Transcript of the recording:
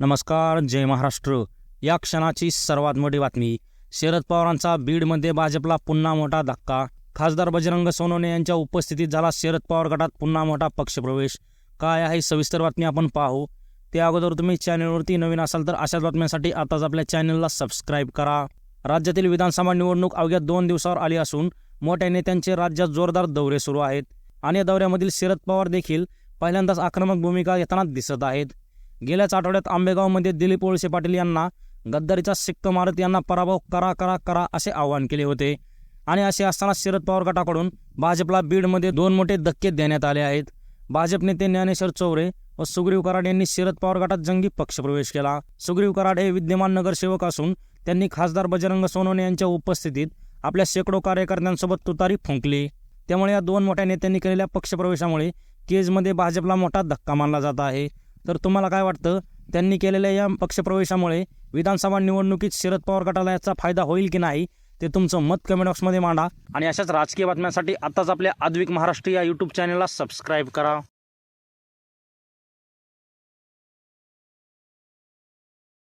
नमस्कार जय महाराष्ट्र. या क्षणाची सर्वात मोठी बातमी. शरद पवारांचा बीडमध्ये भाजपला पुन्हा मोठा धक्का. खासदार बजरंग सोनवणे यांच्या उपस्थितीत झाला शरद पवार गटात पुन्हा मोठा पक्षप्रवेश. काय आहे सविस्तर बातमी आपण पाहू. त्या अगोदर तुम्ही चॅनलवरती नवीन असाल तर अशाच बातम्यांसाठी आताच आपल्या चॅनलला सबस्क्राईब करा. राज्यातील विधानसभा निवडणूक अवघ्या दोन दिवसावर आली असून मोठ्या नेत्यांचे राज्यात जोरदार दौरे सुरू आहेत. आणि या दौऱ्यामधील शरद पवार देखील पहिल्यांदाच आक्रमक भूमिका घेताना दिसत आहेत. गेल्याच आठवड्यात आंबेगावमध्ये दिलीप वळसे पाटील यांना गद्दारीचा सिक्त मारत यांना पराभव करा करा करा असे आवाहन केले होते. आणि असे असताना शरद पवार गटाकडून भाजपला बीडमध्ये दोन मोठे धक्के देण्यात आले आहेत. भाजप नेते ज्ञानेश्वर चौरे व सुग्रीव कराड यांनी शरद पवार गटात जंगी पक्षप्रवेश केला. सुग्रीव कराड हे विद्यमान नगरसेवक असून त्यांनी खासदार बजरंग सोनवणे यांच्या उपस्थितीत आपल्या शेकडो कार्यकर्त्यांसोबत तुतारी फुंकली. त्यामुळे या दोन मोठ्या नेत्यांनी केलेल्या पक्षप्रवेशामुळे केजमध्ये भाजपला मोठा धक्का मानला जात आहे. तर तुम्हाला काय वाटतं? त्यांनी केलेल्या या पक्षप्रवेशामुळे विधानसभा निवडणुकीत शरद पवार गटाला याचा फायदा होईल की नाही? ते तुमचं मत कमेंट बॉक्समध्ये मांडा. आणि अशाच राजकीय बातम्यांसाठी आत्ताच आपल्या आद्विक महाराष्ट्र या यूट्यूब चॅनलला सबस्क्राईब करा.